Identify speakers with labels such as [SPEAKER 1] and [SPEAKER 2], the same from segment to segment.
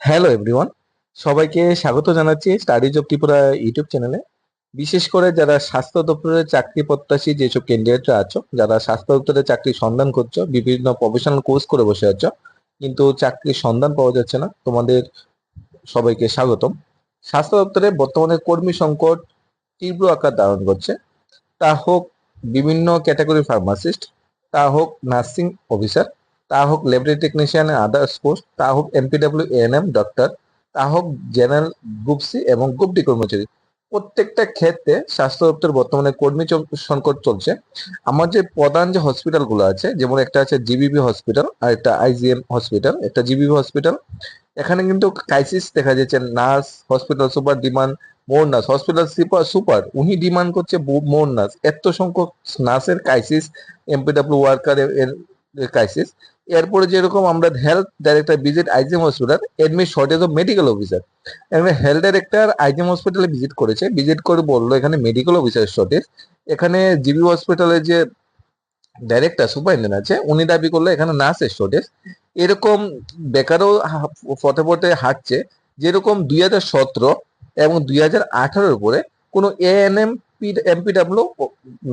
[SPEAKER 1] Hello everyone সবাইকে স্বাগত জানাচ্ছি স্টাডিজ অফ ত্রিপুরা ইউটিউব চ্যানেলে বিশেষ করে যারা স্বাস্থ্য দপ্তরের চাকরি প্রত্যাশী যেসব ক্যান্ডিডেটরা আছো, যারা স্বাস্থ্য দপ্তরের চাকরি সন্ধান করছ, বিভিন্ন প্রফেশনাল কোর্স করে বসে আছো, কিন্তু চাকরির সন্ধান পাওয়া যাচ্ছে না, তোমাদের সবাইকে স্বাগতম। স্বাস্থ্য দপ্তরে বর্তমানে কর্মী সংকট তীব্র আকার ধারণ করছে। তা হোক বিভিন্ন ক্যাটাগরি ফার্মাসিস্ট তা হোক নার্সিং অফিসার তা হোক ল্যাবরেটরি টেকনিশিয়ান আদার্স পোস্ট তা হোক এমপিডব্লিউ এএনএম ডক্টর তা হোক জেনারেল গ্রুপ সি এবং গ্রুপ ডি কর্মচারী। প্রত্যেকটা ক্ষেত্রে স্বাস্থ্য দপ্তর বর্তমানে কর্মী সংকট চলছে। আমার যে প্রধান যে হসপিটালগুলো আছে, যেমন একটা আছে জিবিবি হসপিটাল আর একটা আইজিএম হসপিটাল একটা জিবিবি হসপিটাল এখানে কিন্তু ক্রাইসিস দেখা যাচ্ছে। Nurse hospital super demand more nurse hospital super super উনি ডিমান্ড করছে মোর নার্স এত সংখ্যক নার্সের ক্রাইসিস এমপিডব্লিউ ওয়ার্কার ক্রাইসিস এরপরে যেরকম আমরা health director visit IGM hospital admit shortage of medical officer এখানে হেলথ ডাইরেক্টর আইজিএম হসপিটালে ভিজিট করেছে। ভিজিট করে বলল এখানে মেডিকেল অফিসার শর্টেজ এখানে জিবি হসপিটালে যে ডাইরেক্টর সুপারিনটেন্ডেন্ট আছে, উনি দাবি করল এখানে নার্সের শর্টেজ এরকম বেকারও পথে পথে হাঁটছে। যেরকম দুই হাজার সতেরো এবং দুই হাজার আঠারোর উপরে কোনো এএনএম এমপিডাব্লিউ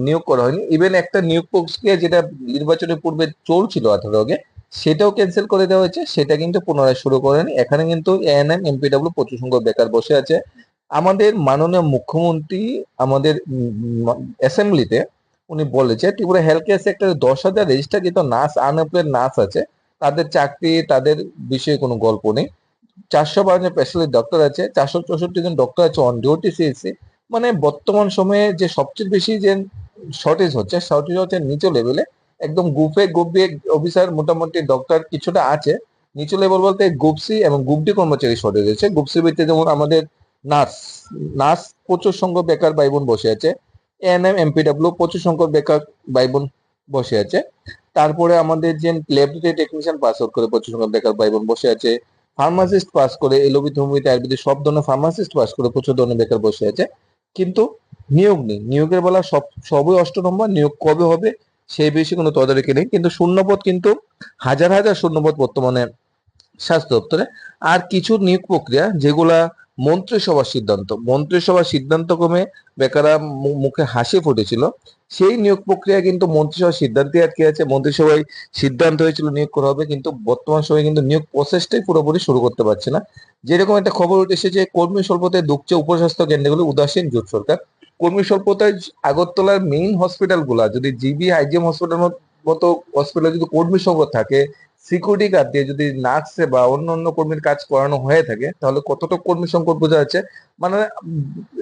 [SPEAKER 1] নিয়োগ করা হয়নি। ইভেন একটা নিয়োগ প্রক্রিয়া যেটা নির্বাচনের পূর্বে চলছিল আঠারো আগে, সেটাও ক্যান্সেল করে দেওয়া হয়েছে। সেটা কিন্তু পুনরায় শুরু করেনি। এখানে কিন্তু এএনএম এমপিডাব্লিউ প্রচুর সংখ্যক বেকার বসে আছে। আমাদের মাননীয় মুখ্যমন্ত্রী আমাদের অ্যাসেম্বলিতে উনি বলেছে, ত্রিপুরা হেলথ কেয়ার সেক্টরে দশ হাজার রেজিস্টারকৃত নার্স আনএমপ্লয়েড নার্স আছে। তাদের চাকরি, তাদের বিষয়ে কোনো গল্প নেই। চারশো বারো জন স্পেশালিস্ট ডক্টর আছে, চারশো চৌষট্টি জন ডক্টর আছে অন ডিউটি সিএসসি মানে বর্তমান সময়ে যে সবচেয়ে বেশি যে শর্টেজ হচ্ছে শর্টেজ হচ্ছে নিচু লেভেলে একদম গ্রুপে গ্রুপ অফিসার মোটামুটি ডক্টর কিছুটা আছে। নিচু লেভেল বলতে গ্রুপ সি এবং গ্রুপ ডি কর্মচারী শর্টেজ আছে গ্রুপ সি ভিত্তিতে যেমন আমাদের নার্স নার্স প্রচুর সংখ্যক বেকার ভাই বোন বসে আছে। এএনএম এমপিডব্লিউ প্রচুর সংখ্যক বেকার ভাই বোন বসে আছে। তারপরে আমাদের যে ল্যাবরেটরি টেকনিশিয়ান পাস আউট করে প্রচুর সংখ্যক বেকার ভাই বোন বসে আছে। ফার্মাসিস্ট পাস করে এলোপ্যাথি হোমিওপ্যাথি আয়ুর্বেদিক সব ধরনের ফার্মাসিস্ট পাস করে প্রচুর ধরনের বেকার বসে আছে। কিন্তু নিয়োগ নেই। নিয়োগের বেলা সব, সবই অষ্ট নম্বর নিয়োগ কবে হবে সেই বেশি কোনো তদারকি নেই। কিন্তু শূন্যপদ কিন্তু হাজার হাজার শূন্যপদ বর্তমানে স্বাস্থ্য দপ্তরে। আর কিছু নিয়োগ প্রক্রিয়া যেগুলা মন্ত্রিসভার সিদ্ধান্ত। মন্ত্রিসভার সিদ্ধান্ত ক্রমে বেকারা মুখে হাসি ফুটেছিল। সেই নিয়োগ প্রক্রিয়া কিন্তু মন্ত্রিসভার সিদ্ধান্তে আটকে আছে। মন্ত্রিসভায় সিদ্ধান্ত হয়েছিল নিয়োগ করা হবে, কিন্তু বর্তমান সময়ে কিন্তু নিয়োগ প্রসেসটাই পুরোপুরি শুরু করতে পারছে না। যেরকম একটা খবর উঠে এসেছে, কর্মী স্বল্পতায় দুঃখছে উপস্বাস্থ্য কেন্দ্রগুলো উদাসীন, জোট সরকার। কর্মী স্বল্পতায় আগরতলার মেইন হসপিটালগুলা যদি জিবি, আইজিএম হসপিটাল মতো হসপিটাল যদি কর্মী সংকট থাকে সিকিউরিটি গার্ড দিয়ে যদি নার্সে বা অন্য অন্য কর্মীর কাজ করানো হয়ে থাকে, তাহলে কতটা কর্মী সংকট বোঝা যাচ্ছে? মানে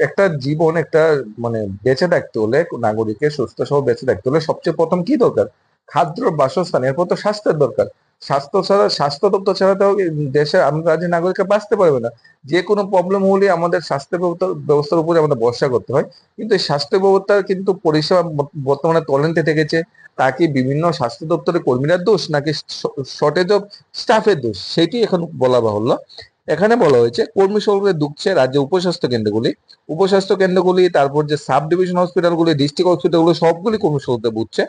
[SPEAKER 1] একটা জীবন একটা মানে বেঁচে থাকতে হলে নাগরিকের সুস্থ সহ বেঁচে থাকতে হলে সবচেয়ে প্রথম কি দরকার? খাদ্য, বাসস্থান, এরপর তো স্বাস্থ্যের দরকার। স্বাস্থ্য ছাড়া, স্বাস্থ্য দপ্তর ছাড়া তো দেশের আমরা রাজ্যের নাগরিকরা বাঁচতে পারবে না? যে কোনো প্রবলেম হলে আমাদের স্বাস্থ্য ব্যবস্থা, ব্যবস্থার উপরে আমাদের ভরসা করতে হয়। কিন্তু এই স্বাস্থ্য ব্যবস্থার কিন্তু পরিষেবা বর্তমানে তলেন্তে থেকেছে। তা কি বিভিন্ন স্বাস্থ্য দপ্তরের কর্মীরা দোষ? নাকি শর্টেজ অফ স্টাফের দোষ? সেটি এখন বলা বাহুল্য। এখানে বলা হয়েছে, কর্মী সংকটে দুঃখছে রাজ্যে উপস্বাস্থ্য কেন্দ্রগুলি। উপস্বাস্থ্য কেন্দ্রগুলি, তারপর যে সাব ডিভিশন হসপিটালগুলি, ডিস্ট্রিক্ট হসপিটালগুলি, সবগুলি কর্মী সংকটে বুঝছে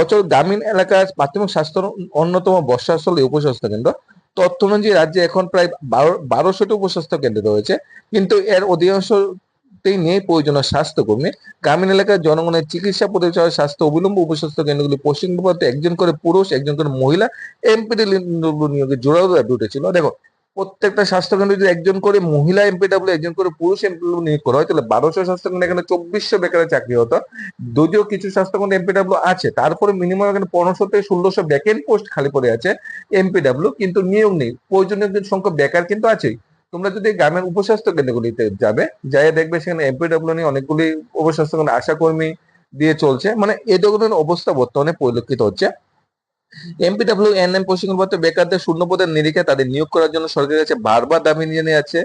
[SPEAKER 1] অচল গ্রামীণ এলাকার প্রাথমিক স্বাস্থ্য অন্যতম বর্ষাস্থল এই উপস্বাস্থ্য কেন্দ্র। তথ্য অনুযায়ী রাজ্যে এখন প্রায় বারো, বারোশোটি উপস্বাস্থ্য কেন্দ্র রয়েছে, কিন্তু এর অধিকাংশতেই নেই প্রয়োজনীয় স্বাস্থ্যকর্মী। গ্রামীণ এলাকার জনগণের চিকিৎসা পরিচয় স্বাস্থ্য অবিলম্ব উপস্বাস্থ্য কেন্দ্রগুলি পশ্চিমবঙ্গে একজন করে পুরুষ, একজন করে মহিলা এমপিডি নিয়োগে জোড়াও দাবি উঠেছিল। দেখো প্রত্যেকটা স্বাস্থ্য কেন্দ্রে যদি একজন করে মহিলা এমপিডাব্লিউ একজন করে পুরুষ এমপিডাব্লিউ নিয়োগ করা হয় তাহলে বারোশো স্বাস্থ্য কেন্দ্রে এখানে চব্বিশশো বেকারের চাকরি হতো। যদিও কিছু স্বাস্থ্য কেন্দ্রে এমপিডাব্লিউ আছে, তারপরে মিনিমাম এখানে পনেরোশো থেকে ষোলোশো ভ্যাকেন্ট পোস্ট খালি পড়ে আছে এমপিডাব্লিউ কিন্তু নিয়োগ নেই। প্রয়োজনীয় সংখ্যক বেকার কিন্তু আছেই। তোমরা যদি গ্রামের উপস্বাস্থ্য কেন্দ্রগুলিতে যাবে যাই দেখবে সেখানে এমপিডাব্লিউ নিয়ে অনেকগুলি উপস্বাস্থ্য কেন্দ্র আশাকর্মী দিয়ে চলছে। মানে এই ধরনের অবস্থা বর্তমানে পরিলক্ষিত হচ্ছে। এমপিডাব্লিউ এনএম প্রশিক্ষণপ্রাপ্ত বেকারদের শূন্য পদের নিরিখে তাদের নিয়োগ করার জন্য সরকারের কাছে বারবার দাবি নিয়ে আছে।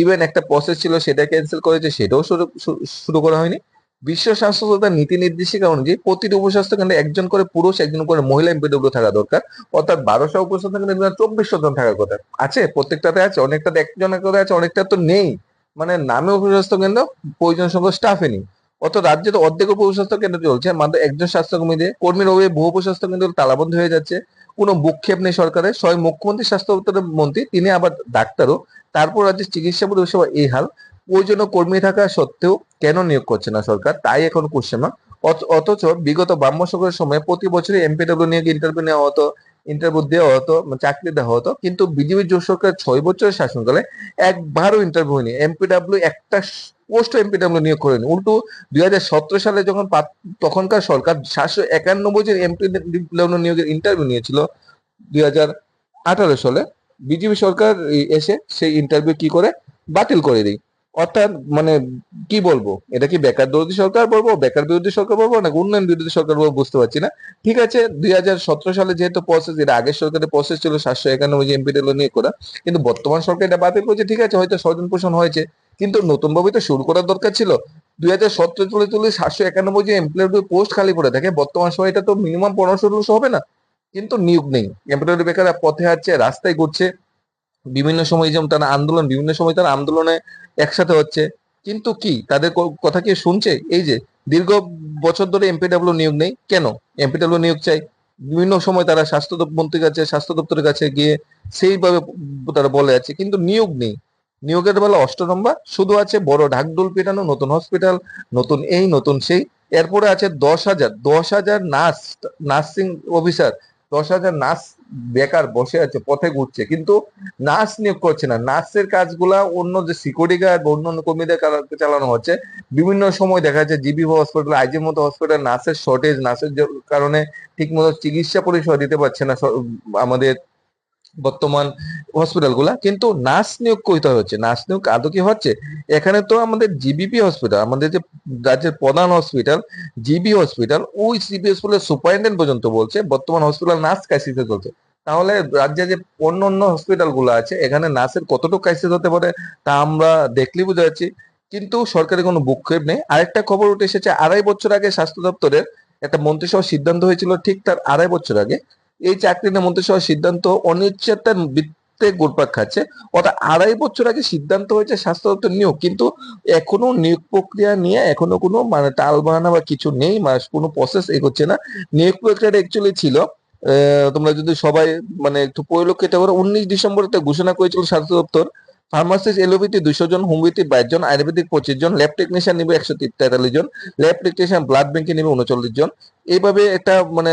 [SPEAKER 1] ইভেন একটা প্রসেস ছিল, সেটা ক্যান্সেল করেছে, সেটাও শুরু করা হয়নি। বিশ্ব স্বাস্থ্য সংস্থার নীতি নির্দেশিকা অনুযায়ী প্রতিটি উপস্বাস্থ্য কেন্দ্রে একজন করে পুরুষ, একজন করে মহিলা এমপিডব্লিউ থাকা দরকার। অর্থাৎ বারোশো উপস্বাস্থ্য কেন্দ্রে চব্বিশশো জন থাকার কথা। আছে, প্রত্যেকটাতে আছে, অনেকটাতে একজনের কথা আছে, অনেকটা তো নেই। মানে নামে উপস্বাস্থ্য কেন্দ্র প্রয়োজন সংখ্যক স্টাফে নেই। অত রাজ্যে তো অর্ধেক উপস্বাস্থ্য কেন্দ্র চলছে, মাত্র একজন স্বাস্থ্যকর্মী দিয়ে কর্মীর অভাবে বহু উপস্বাস্থ্য কেন্দ্র তালাবন্ধ হয়ে যাচ্ছে। কোনো ভূক্ষেপ নেই সরকারের। স্বয়ং মুখ্যমন্ত্রী, স্বাস্থ্য মন্ত্রী, তিনি আবার ডাক্তারও। তারপর রাজ্যের চিকিৎসা পরিষেবা এই হাল। প্রয়োজনীয় কর্মী থাকা সত্ত্বেও কেন নিয়োগ করছে না সরকার? তাই এখন কোশ্চেন অথচ বিগত বাম্য সরকারের সময় প্রতি বছরই এমপিডব্লিউ নিয়োগ ইন্টারভিউ নেওয়া হতো। ইন্টারভিউ দেওয়া হতো মানে চাকরি দেওয়া হতো, কিন্তু বিজেপি জোট সরকার ছয় বছরের শাসনকালে একবারও ইন্টারভিউ নেই এমপিডব্লিউ একটা পোস্ট এমপিডব্লিউ নিয়োগ করেনি। উল্টো দুই হাজার সতেরো সালে যখন তখনকার সরকার সাতশো একানব্বই জন এমপিডব্লিউ নিয়োগের ইন্টারভিউ নিয়েছিল, দুই হাজার আঠারো সালে, বিজেপি সরকার এসে সেই ইন্টারভিউ কি করে? বাতিল করে দেয়। অর্থাৎ মানে কি বলব? এটা কি বেকার বিরোধী সরকার বলব, বেকার বিরোধী সরকার বলব না উন্নয়ন বিরোধী সরকার বলব বুঝতে পারছি না। ঠিক আছে, দুই হাজার সতেরো সালে যেহেতু প্রসেস এটা আগের সরকারের প্রসেস ছিল সাতশো একানব্বই জি এমপি নিয়ে করা, কিন্তু বর্তমান সরকার এটা বাতিল করেছে, ঠিক আছে, হয়তো স্বজন পোষণ হয়েছে, কিন্তু নতুন ভাবে তো শুরু করার দরকার ছিল। দুই হাজার সতেরো চলে চলে সাতশো একানব্বই যে এমপ্লয়ের পোস্ট খালি পড়ে থাকে, বর্তমান সময় এটা তো মিনিমাম পনেরোশো ষোলোশো হবে না, কিন্তু নিয়োগ নেই। এমপ্লয়ের বেকাররা পথে হাঁটছে, রাস্তায় ঘুরছে, বিভিন্ন সময় যেমন তারা আন্দোলন, বিভিন্ন সময় তারা আন্দোলনে একসাথে হচ্ছে। কিন্তু কি? তাদের কথা কি শুনছে? এই যে, দীর্ঘ বছর ধরে এমপিডব্লিউ নিয়োগ নেই। কেন? এমপিডব্লিউ নিয়োগ চাই। বিভিন্ন সময় তারা স্বাস্থ্য মন্ত্রীর কাছে, স্বাস্থ্য দপ্তরের কাছে গিয়ে সেইভাবে তারা বলে আছে, কিন্তু নিয়োগ নেই। নিয়োগের বেলা অষ্টনম্বর শুধু আছে বড় ঢাকডোল পেটানো, নতুন হসপিটাল নতুন এই, নতুন সেই। এরপরে আছে দশ হাজার। দশ হাজার নার্স নার্সিং অফিসার দশ হাজার নার্স বেকার বসে আছে, পথে ঘুরছে। কিন্তু নার্স নিয়োগ করছে না। নার্সের কাজগুলা অন্য যে সিকিউরিটি গার্ড বা অন্যান্য কর্মীদের কারা- চালানো হচ্ছে, বিভিন্ন সময় দেখা যাচ্ছে জিবি হসপিটাল আইজির মতো হসপিটাল নার্সের শর্টেজ নার্সের কারণে ঠিক মতো চিকিৎসা পরিষেবা দিতে পারছে না আমাদের বর্তমান হসপিটালগুলা, কিন্তু নার্স নিয়োগ করতে হচ্ছে। নার্স নিয়োগ আদৌ কি হচ্ছে? এখানে তো আমাদের জিবিপি হসপিটাল আমাদের যে রাজ্যের প্রধান হসপিটাল জিবি হসপিটাল ওই জিবি হসপিটালের সুপারিনটেন্ডেন্ট পর্যন্ত বলছে, বর্তমান হসপিটাল নার্স ক্রাইসিসে চলছে। তাহলে রাজ্যে যে অন্য অন্য হসপিটালগুলো আছে, এখানে নার্সের কতটুকু ক্রাইসিস হতে পারে, তা আমরা দেখলেই বুঝা যাচ্ছি। কিন্তু সরকারের কোনো ভূক্ষেপ নেই। আরেকটা খবর উঠে এসেছে, আড়াই বছর আগে স্বাস্থ্য দপ্তরের একটা মন্ত্রিসভার সিদ্ধান্ত হয়েছিল, ঠিক তার আড়াই বছর আগে। এই চাকরি মন্ত্রিসভার সিদ্ধান্ত অনিশ্চয়তার বৃত্তে ঘুরপাক খাচ্ছে। অর্থাৎ আড়াই বছর আগে সিদ্ধান্ত হয়েছে স্বাস্থ্য দপ্তর নিয়োগ, কিন্তু এখনও নিয়োগ প্রক্রিয়া নিয়ে এখনও কোনো মানে তাল বাহানা বা কিছু নেই মানে কোনো প্রসেস এগোচ্ছে না। নিয়োগ প্রক্রিয়াটা অ্যাকচুয়ালি ছিল তোমরা যদি সবাই মানে একটু পরিলক্ষিত করো, উনিশ ডিসেম্বর ঘোষণা করেছিল স্বাস্থ্য দপ্তর ফার্মাসিস্ট এলোপ্যাথি দুইশো জন হোমিওপ্যাথি বাইশ জন, আয়ুর্বেদিক পঁচিশ জন, ল্যাব টেকনিশিয়ান নিবে একশো তেতাল্লিশ জন, ল্যাব টেকনিশিয়ান ব্লাড ব্যাংকে নিবে উনচল্লিশ জন। এইভাবে একটা মানে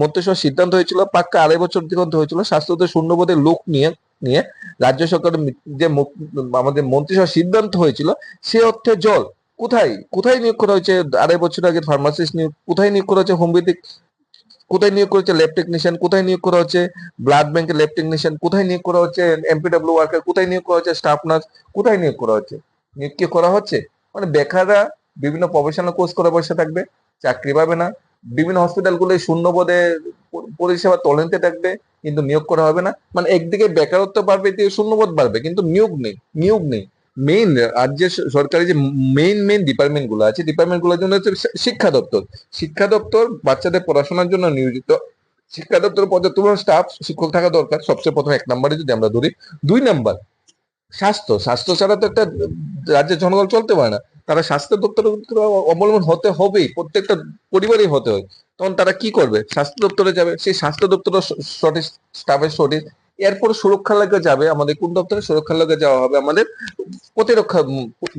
[SPEAKER 1] মন্ত্রিসভার সিদ্ধান্ত হয়েছিল, পাক্কা আড়াই বছর দিগন্ত হয়েছিল, স্বাস্থ্যতে শূন্যপদের লোক নিয়ে নিয়ে রাজ্য সরকারের যে আমাদের মন্ত্রিসভার সিদ্ধান্ত হয়েছিল, সে অর্থে জল কোথায়? কোথায় নিয়োগ করা হয়েছে? আড়াই বছর আগে ফার্মাসিস্ট নিয়োগ কোথায় নিয়োগ করা হয়েছে? হোমিওপ্যাথিক কোথায় নিয়োগ করা হচ্ছে? ল্যাব টেকনিশিয়ান কোথায় নিয়োগ করা হচ্ছে? ব্লাড ব্যাংকের ল্যাব টেকনিশিয়ান কোথায় নিয়োগ করা হচ্ছে? এমপিডব্লিউ ওয়ার্কার কোথায় নিয়োগ করা হচ্ছে? স্টাফ নার্স কোথায় নিয়োগ করা হচ্ছে? নিয়োগ কি করা হচ্ছে? মানে বেকাররা বিভিন্ন প্রফেশনাল কোর্স করে বসে থাকবে, চাকরি পাবে না। বিভিন্ন হসপিটালগুলো শূন্য পদে পরিষেবা তলেন্তে থাকবে, কিন্তু নিয়োগ করা হবে না। মানে একদিকে বেকারত্ব বাড়বে এদিকে শূন্যপদ বাড়বে, কিন্তু নিয়োগ নেই নিয়োগ নেই। মেইন রাজ্যের সরকারি যে মেইন মেইন ডিপার্টমেন্টগুলো আছে ডিপার্টমেন্টগুলোর জন্য হচ্ছে শিক্ষা দপ্তর। শিক্ষা দপ্তর বাচ্চাদের পড়াশোনার জন্য নিয়োজিত। শিক্ষা দপ্তরের পর্যাপ্ত স্টাফ শিক্ষক থাকা দরকার। সবচেয়ে প্রথম এক নম্বরে যদি আমরা ধরি, দুই নাম্বার, স্বাস্থ্য। স্বাস্থ্য ছাড়া তো একটা রাজ্যের জনগণ চলতে পারে না। তারা স্বাস্থ্য দপ্তর অবলম্বন হতে হবেই, প্রত্যেকটা পরিবারই হতে হয়। তখন তারা কি করবে? স্বাস্থ্য দপ্তরে যাবে। সেই স্বাস্থ্য দপ্তরের সঠিক স্টাফের সঠিক এরপর সুরক্ষা লাগে যাবে, আমাদের কোন দপ্তরে সুরক্ষা লাগে যাওয়া হবে? আমাদের প্রতিরক্ষা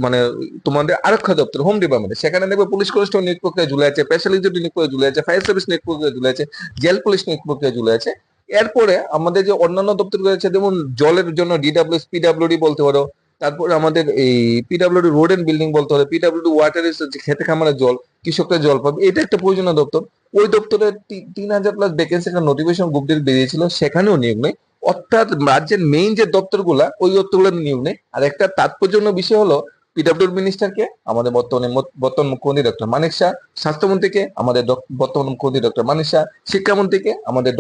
[SPEAKER 1] মানে তোমাদের আরক্ষা দপ্তর হোম ডিপার্টমেন্টে সেখানে দেখবে পুলিশ কনস্টেবল নিয়োগ প্রক্রিয়া ঝুলে আছে স্পেশালিস্ট নিয়োগ প্রক্রিয়া ঝুলে আছে ফায়ার সার্ভিস নিয়োগ প্রক্রিয়া ঝুলে আছে জেল পুলিশ নিয়োগ প্রক্রিয়া ঝুলে আছে। এরপরে আমাদের যে অন্যান্য দপ্তর রয়েছে, যেমন জলের জন্য ডিডাব্লিউএস পিডাব্লিউডি বলতে পারো, তারপরে আমাদের এই পিডাব্লিউডি রোড এন্ড বিল্ডিং বলতে পারো পিডাব্লিউডি ওয়াটার খেতে খামারের জল কৃষকরা জল পাবে, এটা একটা প্রয়োজনীয় দপ্তর। ওই দপ্তরে তিন হাজার প্লাস ভ্যাকেন্সি একটা নোটিফিকেশন গ্রুপ দিয়ে বেরিয়েছিল সেখানেও নিয়োগ নেই। অর্থাৎ রাজ্যের মেইন যে দপ্তরগুলা, ওই দপ্তরগুলোর নিয়োগ নেই। আর একটা তাৎপর্যপূর্ণ বিষয় হলো পিডাব্লিউড মিনিস্টারকে আমাদের বর্তমানে বর্তমান মুখ্যমন্ত্রী ডক্টর মানিক শাহ, স্বাস্থ্যমন্ত্রীকে, আমাদের বর্তমান মুখ্যমন্ত্রী ডক্টর মানিক শাহ, শিক্ষামন্ত্রীকে, আমাদের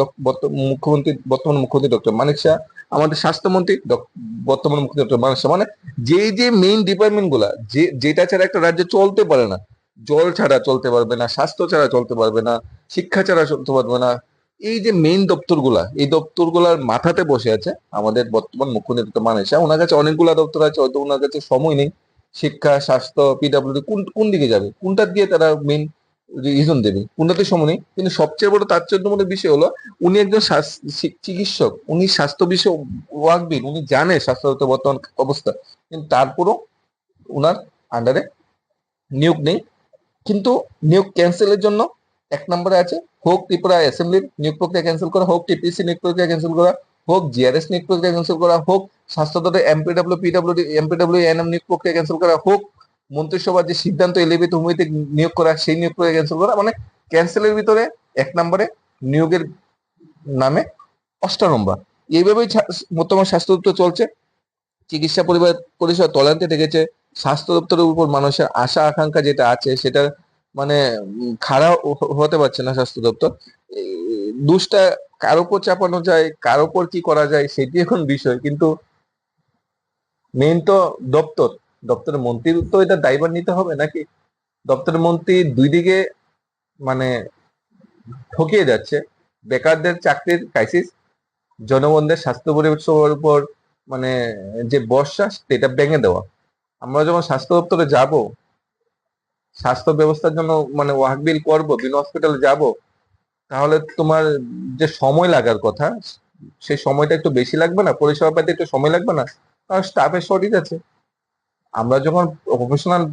[SPEAKER 1] মুখ্যমন্ত্রী, বর্তমান মুখ্যমন্ত্রী ডক্টর মানিক শাহ, আমাদের স্বাস্থ্যমন্ত্রী বর্তমান মুখ্যমন্ত্রী ডক্টর মানিক শাহ। মানে যে যে মেইন ডিপার্টমেন্টগুলা যে, যেটা ছাড়া একটা রাজ্য চলতে পারে না, জল ছাড়া চলতে পারবে না, স্বাস্থ্য ছাড়া চলতে পারবে না, শিক্ষা ছাড়া চলতে পারবে না এই যে মেইন দপ্তরগুলা, এই দপ্তরগুলার মাথাতে বসে আছে আমাদের বর্তমান মুখ্যমন্ত্রী ডক্টর মানিক ওনার কাছে অনেকগুলা দপ্তর আছে, হয়তো ওনার কাছে সময় নেই। শিক্ষা, স্বাস্থ্য পিডাব্লিউডি কোন কোন দিকে যাবে? কোনটার দিয়ে তারা মেইন রিজন দেবেন উন্নতি সময় নেই? কিন্তু সবচেয়ে বড় তাৎপর্যমূলক বিষয় হলো, উনি একজন চিকিৎসক। উনি স্বাস্থ্য বিষয় ওয়াকবিন উনি জানে স্বাস্থ্য দপ্তর বর্তমান অবস্থা। কিন্তু তারপরও উনার আন্ডারে নিয়োগ নেই। কিন্তু নিয়োগ ক্যান্সেলের জন্য এক নম্বরে আছে, হোক ত্রিপুরা অ্যাসেম্বলির নিয়োগ প্রক্রিয়া ক্যান্সেল করা, হোক টিপিসি নিয়োগ প্রক্রিয়া ক্যান্সেল করা, হোক জিআরএস নিয়োগ প্রক্রিয়া ক্যান্সেল করা, হোক স্বাস্থ্য দপ্তর এমপিডব্লিউ পিডব্লিউ এমপিডব্লিউ এনএম নিয়োগ প্রক্রিয়া ক্যান্সেল করা, হোক মন্ত্রিসভার যে সিদ্ধান্ত এলিভিত হুমিতে নিয়োগ করা, সেই নিয়োগ প্রক্রিয়া ক্যান্সেল করা মানে ক্যান্সেলের ভিতরে এক নম্বরে নিয়োগের নামে অষ্টারম্বা এইভাবেই ছা- বর্তমান স্বাস্থ্য দপ্তর চলছে। চিকিৎসা পরিবার পরিষেবা তলান্তে ঠেকেছে। স্বাস্থ্য দপ্তরের উপর মানুষের আশা, আকাঙ্ক্ষা যেটা আছে সেটা মানে খারাপ হতে পারছে না স্বাস্থ্য দপ্তর। দুষ্টা কার উপর চাপানো যায়, কার উপর কি করা যায়, সেটি এখন বিষয়। কিন্তু মেন তো দপ্তর। দপ্তরের মন্ত্রীর তো এটা দায়ভার নিতে হবে নাকি? দপ্তরের মন্ত্রী দুই দিকে মানে ঠকিয়ে যাচ্ছে। বেকারদের চাকরির ক্রাইসিস জনগণদের স্বাস্থ্য পরিষেবার উপর মানে যে বর্ষা, সেটা ভেঙে দেওয়া। আমরা যখন স্বাস্থ্য দপ্তরে যাব স্বাস্থ্য ব্যবস্থার জন্য মানে ওয়াক বিল করব, বিন হসপিটালে যাব, তাহলে তোমার যে সময় লাগার কথা, সেই সময়টা একটু বেশি লাগবে না? পরিষেবা পেতে একটু সময় লাগবে না? কারণ স্টাফের শর্টেজ আছে। আমরা যখন প্রফেশনাল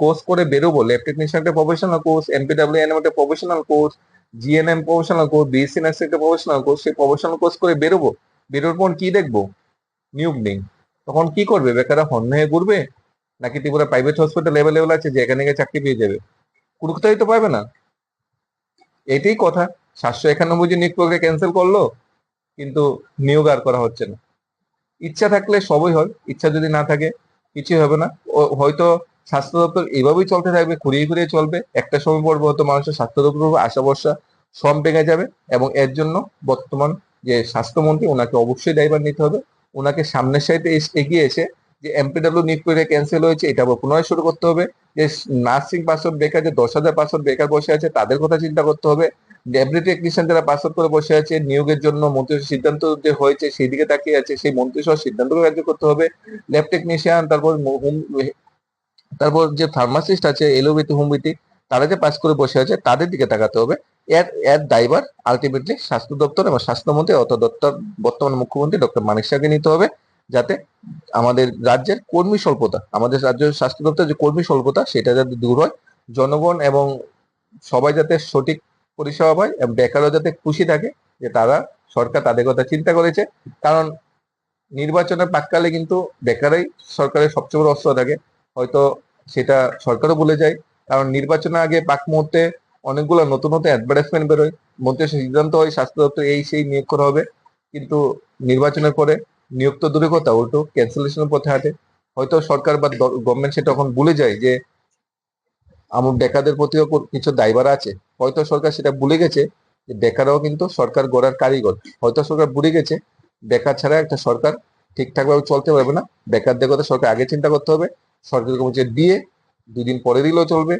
[SPEAKER 1] কোর্স করে বেরোবো ল্যাব টেকনিশিয়ান একটা প্রফেশনাল কোর্স এনপিডব্লিউ এনএম একটা professional course GNM professional course BSc nursing একটা প্রফেশনাল কোর্স সেই প্রফেশনাল কোর্স করে বেরোবো। বেরোর পর কি দেখব? নিয়োগ নেই। তখন কি করবে? বেকাররা হন্য হয়ে ঘুরবে? নাকি ত্রিপুরা প্রাইভেট হসপিটাল অ্যাভেলেবল আছে যে এখানে গিয়ে চাকরি পেয়ে যাবে? কোথায় তো পাবে না। এটাই কথা। সাতশো একানব্বই জন নিয়োগ প্রক্রিয়া ক্যান্সেল করল, কিন্তু নিয়োগ আর করা হচ্ছে না। ইচ্ছা থাকলে সবই হয়, ইচ্ছা যদি না থাকে, কিছুই হবে না। হয়তো স্বাস্থ্য দপ্তর এভাবেই চলতে থাকবে, ঘুরিয়ে ঘুরিয়ে চলবে। একটা সময় পড়বে হয়তো মানুষের স্বাস্থ্য দপ্তর আশা ভরসা সব ভেঙে যাবে এবং এর জন্য বর্তমান যে স্বাস্থ্যমন্ত্রী, ওনাকে অবশ্যই দায়ভার নিতে হবে। ওনাকে সামনের সাইডে এগিয়ে এসে যে এমপিডব্লিউ নিয়োগ করে ক্যান্সেল হয়েছে, এটা আবার পুনরায় শুরু করতে হবে। যে নার্সিং পাসওয়ার্ড বেকার যে দশ হাজার পাসওয়ার্ড বেকার বসে আছে, তাদের কথা চিন্তা করতে হবে। ডেপুটি টেকনিশিয়ান যারা পাসওয়ার্ড করে বসে আছে, নিয়োগের জন্য মন্ত্রিসভার সিদ্ধান্ত যে হয়েছে, সেই দিকে তাকিয়ে আছে, সেই মন্ত্রিসভার সিদ্ধান্তকে কার্য করতে হবে। ল্যাব টেকনিশিয়ান তারপর তারপর যে ফার্মাসিস্ট আছে এলোপ্যাথি হোমিওপ্যাথি তারা যে পাস করে বসে আছে, তাদের দিকে তাকাতে হবে। এর এর দায়ভার আলটিমেটলি স্বাস্থ্য দপ্তর এবং স্বাস্থ্যমন্ত্রী অর্থাৎ দপ্তর বর্তমান মুখ্যমন্ত্রী ডক্টর মানিক শাহকে নিতে হবে। যাতে আমাদের রাজ্যের কর্মী স্বল্পতা, আমাদের রাজ্যের স্বাস্থ্য দপ্তরের যে কর্মী স্বল্পতা, সেটা যাতে দূর হয়, জনগণ এবং সবাই যাতে সঠিক পরিষেবা পায় এবং বেকারও যাতে খুশি থাকে যে তারা সরকার তাদের কথা চিন্তা করেছে। কারণ নির্বাচনের প্রাককালে কিন্তু বেকারই সরকারের সবচেয়ে বড় অস্ত্র থাকে। হয়তো সেটা সরকারও বলে যায়। কারণ নির্বাচনের আগে পাক মুহূর্তে অনেকগুলো নতুন নতুন অ্যাডভার্টাইজমেন্ট বেরোয়। মন্ত্রী সিদ্ধান্ত হয় স্বাস্থ্য দপ্তর এই সেই নিয়োগ করা হবে। কিন্তু নির্বাচনের পরে নিয়োগ তো দূরে কথা উল্টো ক্যান্সেলেশনের পথে হাঁটে। হয়তো সরকার বা গভর্নমেন্ট সেটা তখন ভুলে যায় যে আমার বেকারদের প্রতিও কিছু দায়বার আছে। হয়তো সরকার সেটা ভুলে গেছে, যে বেকারও কিন্তু সরকার গড়ার কারিগর। হয়তো সরকার ভুলে গেছে বেকার ছাড়া একটা সরকার ঠিকঠাক ভাবে চলতে পারবে না। বেকারদের কথা সরকার আগে চিন্তা করতে হবে। সরকারি কর্মচারী দিয়ে দুদিন পরে দিলেও চলবে।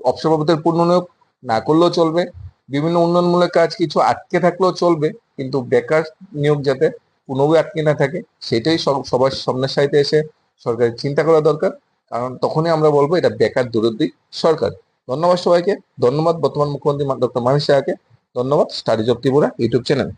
[SPEAKER 1] অবসরপ্রাপ্তদের পূর্ণ নিয়োগ না করলেও চলবে। বিভিন্ন উন্নয়নমূলক কাজ কিছু আটকে থাকলেও চলবে। কিন্তু বেকার নিয়োগ যাতে কোনোভাবে আটকে না থাকে, সেটাই সব- সবার সামনের সাইতে এসে সরকারের চিন্তা করা দরকার। কারণ তখনই আমরা বলব এটা বেকার দূরত্বী সরকার। ধন্যবাদ সবাইকে। ধন্যবাদ বর্তমান মুখ্যমন্ত্রী ডক্টর মানিক সাহাকে ধন্যবাদ studies of Tripura YouTube channel.